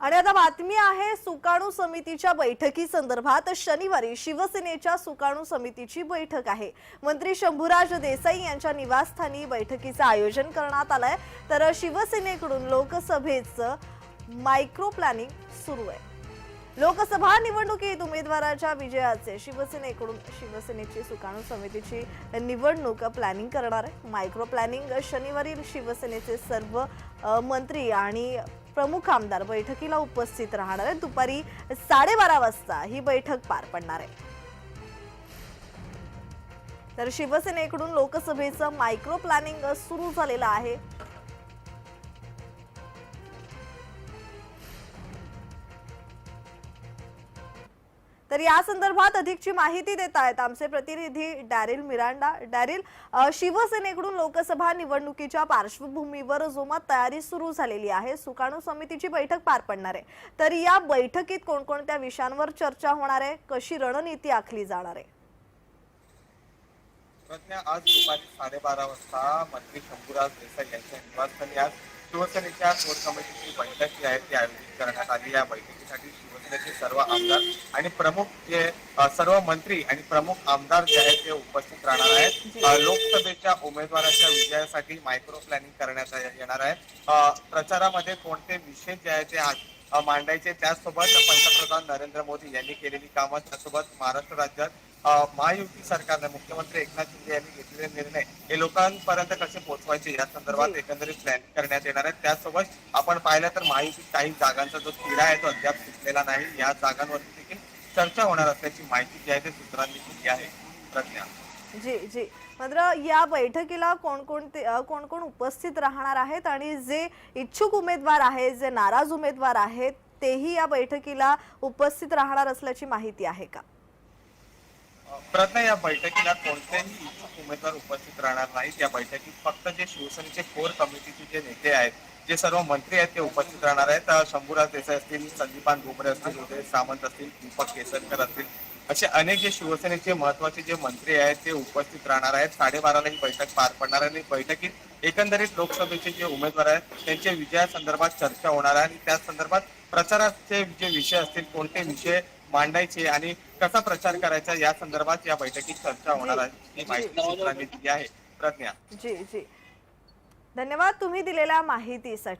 आणि आता बातमी आहे सुकाणू समितीच्या बैठकी संदर्भात शनिवारी शिवसेनेच्या सुकाणू समितीची बैठक आहे. मंत्री शंभूराज देसाई यांच्या निवासस्थानी बैठकीचं आयोजन करण्यात आलंय. तर शिवसेनेकडून लोकसभेचं मायक्रो प्लॅनिंग सुरू आहे. लोकसभा निवडणुकीत उमेदवाराच्या विजयाचे शिवसेनेकडून शिवसेनेची सुकाणू समितीची निवडणूक प्लॅनिंग करणार आहे. मायक्रो प्लॅनिंग शनिवारी शिवसेनेचे सर्व मंत्री आणि प्रमुख आमदार बैठकीला उपस्थित राहणार आहेत. दुपारी साडेबारा वाजता ही बैठक पार पडणार आहे. तर शिवसेनेकडून लोकसभेचं मायक्रो प्लॅनिंग सुरू झालेलं आहे. तर या संदर्भात अधिकची माहिती देत आहेत आमचे प्रतिनिधी डॅरिल मिरांडा. डॅरिल शिवसेनेकडून लोकसभा निवडणुकीच्या पार्श्वभूमीवर जोमात तयारी सुरू झालेली आहे. सुकाणू समितीची बैठक पार पडणार आहे. तर या बैठकीत कोणकोणत्या विषयांवर चर्चा होणार आहे? कशी रणनीती आखली जाणार आहे? आज दुपारी साडेबारा वाजता मंत्री शंभूराज देसाई यांच्या निवासस्थानी आज शिवसेनेच्या कोर कमिटीची बैठक जी आहे ती आयोजित करण्यात आली. या बैठकीसाठी शिवसेनेचे सर्व आमदार आणि प्रमुख जे सर्व मंत्री आणि प्रमुख आमदार जे आहेत ते उपस्थित राहणार आहेत. लोकसभेच्या उमेदवाराच्या विजयासाठी मायक्रो प्लॅनिंग करण्यात येणार आहे. प्रचारामध्ये कोणते विषय जे आहेत ते मांडायचे त्याचसोबत पंतप्रधान नरेंद्र मोदी यांनी केलेली कामं त्यासोबत महाराष्ट्र राज्यात महायुती सरकारने मुख्यमंत्री एकनाथ शिंदे यांनी घेतलेले निर्णय हे लोकांपर्यंत कसे पोहोचवायचे? या संदर्भात जी. एकंदरीत प्लॅन करण्यात येणार आहे. त्यासोबत आपण पाहिलं तर महायुतीत काही जागांचा जो तिढा आहे तो अद्याप सुटलेला नाही. या जागांवरती देखील चर्चा होणार असल्याची माहिती जी आहे ते सूत्रांनी दिली आहे. प्रज्ञा. जी जी. मात्र या बैठकीला कोणकोणते कोण कोण उपस्थित राहणार आहेत आणि जे इच्छुक उमेदवार आहेत जे नाराज उमेदवार आहेत तेही या बैठकीला उपस्थित राहणार असल्याची माहिती आहे का? प्रज्ञा या बैठकीला कोणतेही इच्छुक उमेदवार उपस्थित राहणार नाहीत. या बैठकीत फक्त जे शिवसेनेचे कोर कमिटीचे जे नेते आहेत जे सर्व मंत्री आहेत ते उपस्थित राहणार आहेत. शंभूराज देसाई असतील संदीपान भुमरे असतील उदय सामंत असतील दीपक केसरकर असतील असे अनेक जे शिवसेनेचे महत्त्वाचे जे मंत्री आहेत ते उपस्थित राहणार आहेत. साडेबाराला ही बैठक पार पडणार आहे. आणि बैठकीत एकंदरीत लोकसभेचे जे उमेदवार आहेत त्यांच्या विजयासंदर्भात चर्चा होणार आहे. आणि त्या संदर्भात प्रचाराचे जे विषय असतील कोणते विषय मांडायचे आणि कसा प्रचार करायचा या संदर्भात या बैठकीत चर्चा होणार आहे. ही माहिती सूत्रांनी दिली आहे. प्रज्ञा. जी जी. धन्यवाद तुम्ही दिलेल्या माहितीसाठी.